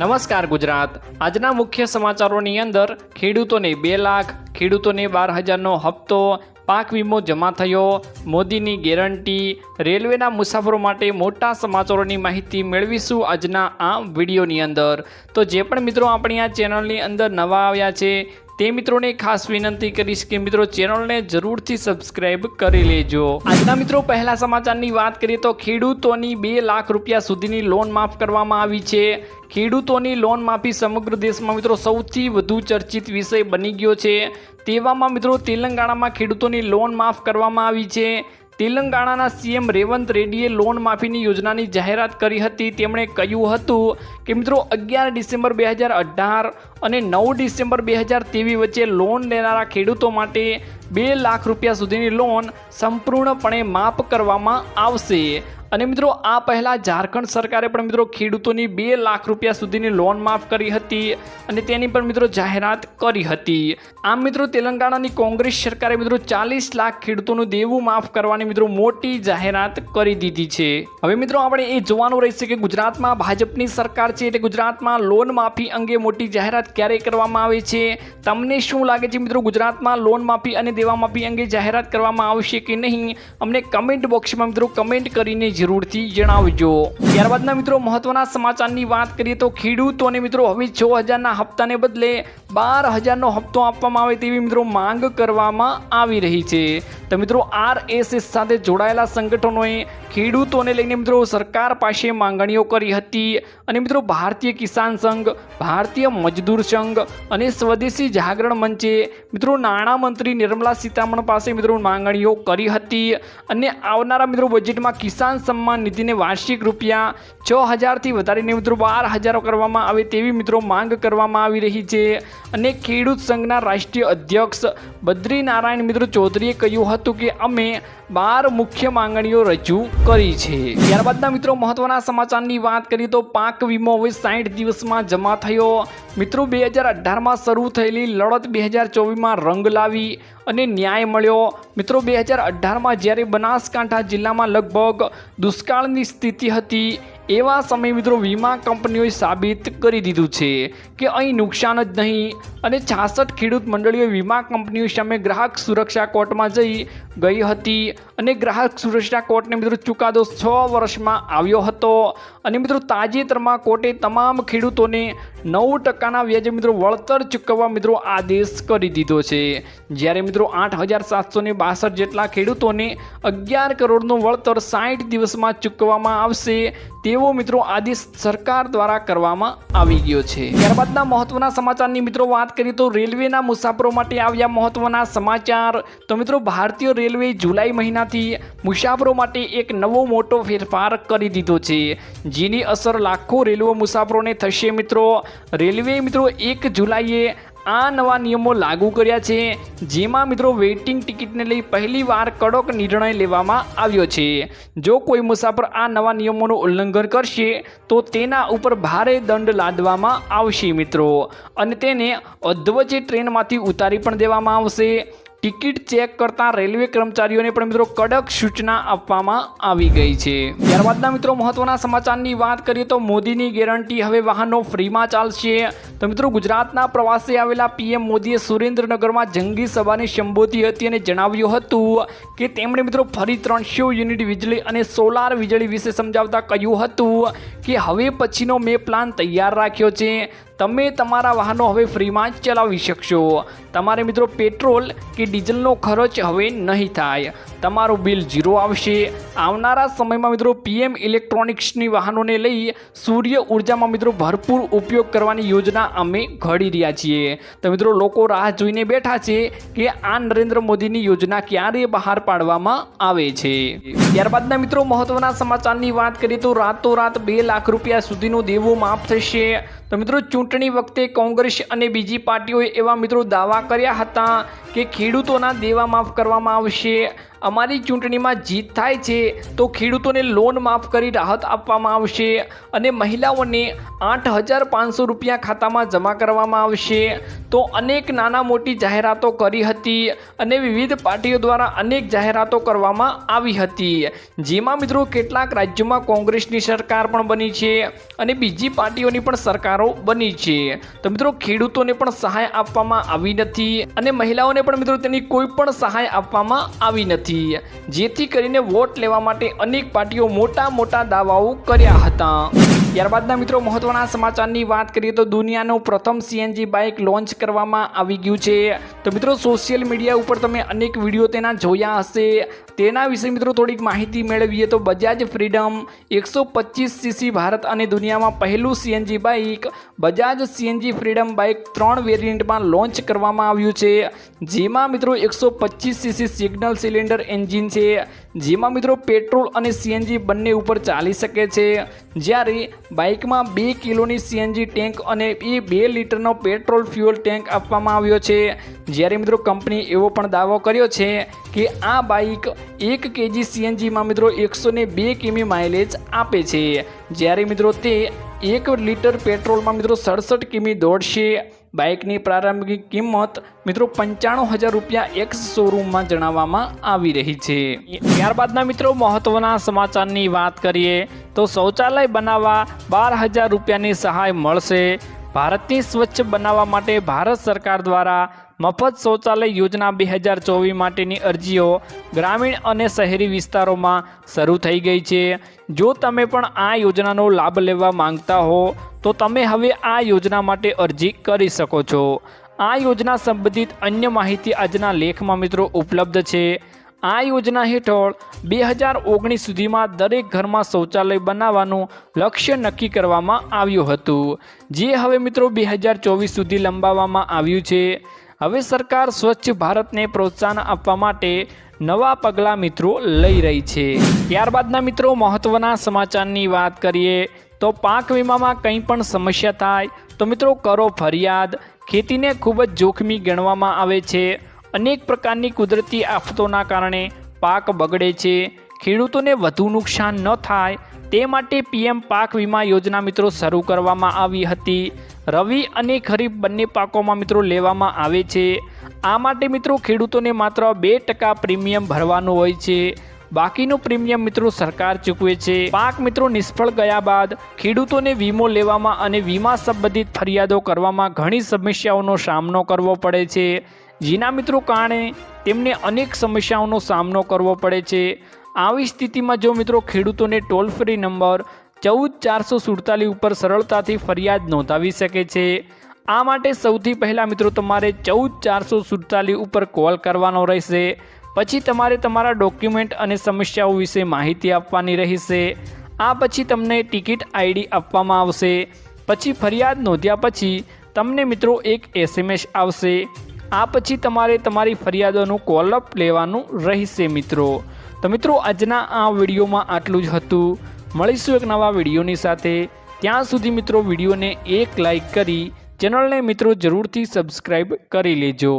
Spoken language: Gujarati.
નમસ્કાર ગુજરાત. આજના મુખ્ય સમાચારોની અંદર ખેડૂતોને બે લાખ, ખેડૂતોને બાર હજારનો હપ્તો, પાક વીમો જમા થયો, મોદીની ગેરંટી, રેલવેના મુસાફરો માટે મોટા સમાચારોની માહિતી મેળવીશું આજના આ વિડીયોની અંદર. તો જે પણ મિત્રો આપણી આ ચેનલની અંદર નવા આવ્યા છે તે મિત્રોને ખાસ વિનંતી કરીશ કે મિત્રો ચેનલને જરૂરથી સબસ્ક્રાઇબ કરી લેજો. આજના મિત્રો પહેલા સમાચારની વાત કરીએ તો ખેડૂતોની બે લાખ રૂપિયા સુધીની લોન માફ કરવામાં આવી છે. ખેડૂતોની લોન માફી સમગ્ર દેશમાં મિત્રો સૌથી વધુ ચર્ચિત વિષય બની ગયો છે. તેવામાં મિત્રો તેલંગાણામાં ખેડૂતોની લોન માફ કરવામાં આવી છે. તેલંગાણાના સીએમ રેવંત રેડ્ડીએ લોન માફીની યોજનાની જાહેરાત કરી હતી. તેમણે કહ્યું હતું કે, મિત્રો, અગિયાર ડિસેમ્બર બે હજાર અઢાર અને નવ ડિસેમ્બર બે હજાર ત્રેવીસ વચ્ચે લોન લેનારા ખેડૂતો માટે બે લાખ રૂપિયા સુધીની લોન સંપૂર્ણપણે માફ કરવામાં આવશે. અને મિત્રો, આ પહેલાં ઝારખંડ સરકારે પણ મિત્રો ખેડૂતોની બે લાખ રૂપિયા સુધીની લોન માફ કરી હતી અને તેની પણ મિત્રો જાહેરાત કરી હતી. આમ મિત્રો, તેલંગાણાની કોંગ્રેસ સરકારે મિત્રો ચાલીસ લાખ ખેડૂતોનું દેવું માફ કરવાની મિત્રો મોટી જાહેરાત કરી દીધી છે. હવે મિત્રો, આપણે એ જોવાનું રહેશે કે ગુજરાતમાં ભાજપની સરકાર છે એટલે ગુજરાતમાં લોન માફી અંગે મોટી જાહેરાત ક્યારે કરવામાં આવે છે? તમને શું લાગે છે મિત્રો, ગુજરાતમાં લોન માફી અને દેવા માફી અંગે જાહેરાત કરવામાં આવશે કે નહીં? અમને કમેન્ટ બોક્સમાં મિત્રો કમેન્ટ કરીને જરૂરથી જણાવજો. ત્યારબાદના મિત્રો મહત્વના સમાચારની વાત કરીએ તો ખેડૂતોને મિત્રો હવે છ હજારના હપ્તાને બદલે બાર હજારનો હપ્તો આપવામાં આવે તેવી મિત્રો માંગ કરવામાં આવી રહી છે. તો મિત્રો આરએસએસ સાથે જોડાયેલા સંગઠનોએ ખેડૂતોને લઈને મિત્રો સરકાર પાસે માંગણીઓ કરી હતી અને મિત્રો ભારતીય કિસાન સંઘ, ભારતીય મજદૂર સંઘ અને સ્વદેશી જાગરણ મંચે મિત્રો નાણામંત્રી નિર્મલા સીતારમણ પાસે મિત્રો માંગણીઓ કરી હતી અને આવનારા મિત્રો બજેટમાં કિસાન સન્માન નિધિને વાર્ષિક રૂપિયા છ હજારથી વધારીને મિત્રો બાર હજારો કરવામાં આવે તેવી મિત્રો માંગ કરવામાં આવી રહી છે. અને ખેડૂત સંઘના રાષ્ટ્રીય અધ્યક્ષ બદ્રીનારાયણ મિત્ર ચૌધરીએ કહ્યું હતું કે અમે બાર મુખ્ય માંગણીઓ રજૂ કરી છે. ત્યારબાદના મિત્રો મહત્વના સમાચારની વાત કરીએ તો પાક વીમો હવે સાઠ દિવસમાં જમા થયો. મિત્રો બે હજાર અઢારમાં શરૂ થયેલી લડત બે હજાર ચોવીસમાં રંગ લાવી અને ન્યાય મળ્યો. મિત્રો બે હજાર અઢારમાં જ્યારે બનાસકાંઠા જિલ્લામાં લગભગ દુષ્કાળની સ્થિતિ હતી એવા સમય મિત્રો વીમા કંપનીઓએ સાબિત કરી દીધું છે કે અહીં નુકસાન જ નહીં અને છાસઠ ખેડૂત મંડળીઓ વીમા કંપનીઓ સામે ગ્રાહક સુરક્ષા કોર્ટમાં જઈ ગઈ હતી અને ગ્રાહક સુરક્ષા કોર્ટને મિત્રો ચુકાદો છ વર્ષમાં આવ્યો હતો. અને મિત્રો તાજેતરમાં કોર્ટે તમામ ખેડૂતોને નવ ટકાના વ્યાજે મિત્રો વળતર ચૂકવવા મિત્રો આદેશ કરી દીધો છે. જ્યારે મિત્રો આઠ હજાર સાતસો બાસઠ જેટલા ખેડૂતોને અગિયાર કરોડનું વળતર સાઠ દિવસમાં ચૂકવવામાં આવશે, તેવો મિત્રો આદેશ સરકાર દ્વારા કરવામાં આવી ગયો છે. ત્યારબાદના મહત્વના સમાચારની મિત્રો વાત કરીએ તો રેલવેના મુસાફરો માટે આવ્યા મહત્વના સમાચાર. તો મિત્રો ભારતીય રેલવે જુલાઈ મહિનાથી મુસાફરો માટે એક નવો મોટો ફેરફાર કરી દીધો છે. જેની અસર લાખો રેલવે મુસાફરોને થશે મિત્રો. રેલવે મિત્રો એક જુલાઈએ આ નવા નિયમો લાગુ કર્યા છે, જેમાં મિત્રો વેઇટિંગ ટિકિટને લઈ પહેલીવાર કડક નિર્ણય લેવામાં આવ્યો છે. જો કોઈ મુસાફર આ નવા નિયમોનું ઉલ્લંઘન કરશે, તો તેના ઉપર ભારે દંડ લાદવામાં આવશે મિત્રો. અને તેને અધવચ્ચે ટ્રેનમાંથી ઉતારી પણ દેવામાં આવશે. ટિકિટ ચેક કરતા રેલવે કર્મચારીઓને પણ મિત્રો કડક સૂચના આપવામાં આવી ગઈ છે. ત્યારબાદના મિત્રો મહત્વના સમાચારની વાત કરીએ તો મોદીની ગેરંટી હવે વાહનો ફ્રીમાં ચાલશે. તો મિત્રો ગુજરાતના પ્રવાસે આવેલા પીએમ મોદીએ સુરેન્દ્રનગરમાં જંગી સભાને સંબોધી હતી અને જણાવ્યું હતું કે તેમણે મિત્રો ફરી ત્રણસો યુનિટ વીજળી અને સોલાર વીજળી વિશે સમજાવતા કહ્યું હતું કે હવે પછીનો મેં પ્લાન તૈયાર રાખ્યો છે. તમે તમારા વાહનો હવે ફ્રીમાં જ ચલાવી શકશો. તમારે મિત્રો પેટ્રોલ કે ડીઝલનો ખર્ચ હવે નહીં થાય. તમારું બિલ ઝીરો આવશે. આવનારા સમયમાં મિત્રો પીએમ ઇલેક્ટ્રોનિક્સની વાહનોને લઈ સૂર્ય ઉર્જામાં મિત્રો ભરપૂર ઉપયોગ કરવાની યોજના અમે ઘડી રહ્યા છીએ. તો મિત્રો લોકો રાહ જોઈને બેઠા છે કે આ નરેન્દ્ર મોદીની યોજના ક્યારે બહાર પાડવામાં આવે છે. ત્યારબાદના મિત્રો મહત્વના સમાચારની વાત કરીએ તો રાતોરાત બે લાખ રૂપિયા સુધીનું દેવું માફ થશે. તો મિત્રો ચૂંટણી વખતે કોંગ્રેસ અને બીજી પાર્ટીઓએ એવા મિત્રો દાવા કર્યા હતા કે ખેડૂતોના દેવા માફ કરવામાં આવશે. અમારી ચૂંટણીમાં જીત થાય છે, તો ખેડૂતોને લોન માફ કરી રાહત આપવામાં આવશે અને મહિલાઓને આઠ હજાર પાંચસો રૂપિયા ખાતામાં જમા કરવામાં આવશે. તો અનેક નાના મોટી જાહેરાતો કરી હતી અને વિવિધ પાર્ટીઓ દ્વારા અનેક જાહેરાતો કરવામાં આવી હતી. જેમાં મિત્રો કેટલાક રાજ્યોમાં કોંગ્રેસની સરકાર પણ બની છે અને બીજી પાર્ટીઓની પણ સરકારો બની છે. તો મિત્રો ખેડૂતોને પણ સહાય આપવામાં આવી નથી અને મહિલાઓને પણ મિત્રો તેની કોઈ પણ સહાય આપવામાં આવી નથી. જેથી કરીને વોટ લેવા માટે અનેક પાર્ટીઓ મોટા મોટા દાવાઓ કર્યા હતા. ત્યારબાદના મિત્રો મહત્વના સમાચારની વાત કરીએ તો દુનિયાનું પ્રથમ સીએનજી બાઇક લોન્ચ કરવામાં આવી ગયું છે. તો મિત્રો સોશિયલ મીડિયા ઉપર તમે અનેક વીડિયો તેના જોયા હશે. તેના વિશે મિત્રો થોડીક માહિતી મેળવીએ તો બજાજ ફ્રીડમ એકસો પચીસ સીસી ભારત અને દુનિયામાં પહેલું CNG bike Bajaj CNG freedom bike ત્રણ વેરિયન્ટમાં લોન્ચ કરવામાં આવ્યું છે. જેમાં મિત્રો એકસો પચીસ સીસી સિગ્નલ સિલિન્ડર એન્જિન છે. જેમાં મિત્રો પેટ્રોલ અને સીએનજી બંને ઉપર ચાલી શકે છે. જ્યારે બાઇકમાં બે કિલોની સીએનજી ટેન્ક અને એ બે લીટરનો પેટ્રોલ ફ્યુઅલ ટેન્ક આપવામાં આવ્યો છે. જ્યારે મિત્રો કંપની એવો પણ દાવો કર્યો છે કે આ બાઇક એક કેજી સીએનજીમાં મિત્રો એકસો બે કિમી માઇલેજ આપે છે. જ્યારે મિત્રો તે એક લીટર પેટ્રોલમાં મિત્રો સડસઠ કિમી દોડશે. બાઇકની પ્રારંભિક કિંમત મિત્રો પંચાણું હજાર રૂપિયા એક્સ શોરૂમમાં જણાવવામાં આવી રહી છે. ત્યારબાદના મિત્રો મહત્વના સમાચારની વાત કરીએ તો શૌચાલય બનાવવા બાર હજાર રૂપિયાની સહાય મળશે. ભારતની સ્વચ્છ બનાવવા માટે ભારત સરકાર દ્વારા મફત શૌચાલય યોજના બે હજાર ચોવીસ માટેની અરજીઓ ગ્રામીણ અને શહેરી વિસ્તારોમાં શરૂ થઈ ગઈ છે. જો તમે પણ આ યોજનાનો લાભ લેવા માંગતા હો તો તમે હવે આ યોજના માટે અરજી કરી શકો છો. આ યોજના સંબંધિત અન્ય માહિતી આજના લેખમાં મિત્રો ઉપલબ્ધ છે. આ યોજના હેઠળ બે હજાર ઓગણીસ સુધીમાં દરેક ઘરમાં શૌચાલય બનાવવાનું લક્ષ્ય નક્કી કરવામાં આવ્યું હતું. જે હવે મિત્રો બે હજાર ચોવીસ સુધી લંબાવવામાં આવ્યું છે. હવે સરકાર સ્વચ્છ ભારતને પ્રોત્સાહન આપવા માટે નવા પગલાં મિત્રો લઈ રહી છે. ત્યારબાદના મિત્રો મહત્ત્વના સમાચારની વાત કરીએ. તો પાક વીમામાં કંઈ પણ સમસ્યા થાય તો મિત્રો કરો ફરિયાદ. ખેતીને ખૂબ જ જોખમી ગણવામાં આવે છે. અનેક પ્રકારની કુદરતી આફતોના કારણે પાક બગડે છે. ખેડૂતોને વધુ નુકસાન ન થાય. તે માટે પીએમ પાક વીમા યોજના મિત્રો શરૂ કરવામાં આવી હતી. રવિ અને ખરીફ બંને પાકોમાં મિત્રો લેવામાં આવે છે. આ માટે મિત્રો ખેડૂતોને માત્ર બે ટકા પ્રીમિયમ ભરવાનું હોય છે. બાકીનું પ્રીમિયમ મિત્રો સરકાર ચૂકવે છે. પાક મિત્રો નિષ્ફળ ગયા બાદ ખેડૂતોને વીમો લેવામાં અને વીમા સંબંધિત ફરિયાદો કરવામાં ઘણી સમસ્યાઓનો સામનો કરવો પડે છે. જેના મિત્રો કારણે તેમને અનેક સમસ્યાઓનો સામનો કરવો પડે છે. આવી સ્થિતિમાં જો મિત્રો ખેડૂતોને ટોલ ફ્રી નંબર ચૌદ ચારસો સુડતાલીસ ઉપર સરળતાથી ફરિયાદ નોંધાવી શકે છે. આ માટે સૌથી પહેલાં મિત્રો તમારે ચૌદ ચારસો સુડતાલીસ ઉપર કોલ કરવાનો રહેશે. પછી તમારે તમારા ડોક્યુમેન્ટ અને સમસ્યાઓ વિશે માહિતી આપવાની રહેશે. આ પછી તમને ટિકિટ આઈડી આપવામાં આવશે. પછી ફરિયાદ નોંધ્યા પછી તમને મિત્રો એક એસએમએસ આવશે. આ પછી તમારે તમારી ફરિયાદોનું કોલઅપ લેવાનું રહેશે મિત્રો. તો મિત્રો આજના આ વિડીયોમાં આટલું જ હતું. મળીશું એક નવા વિડીયોની સાથે. ત્યાં સુધી મિત્રો વિડીયોને એક લાઈક કરી, ચેનલને મિત્રો જરૂરથી સબસ્ક્રાઈબ કરી લેજો.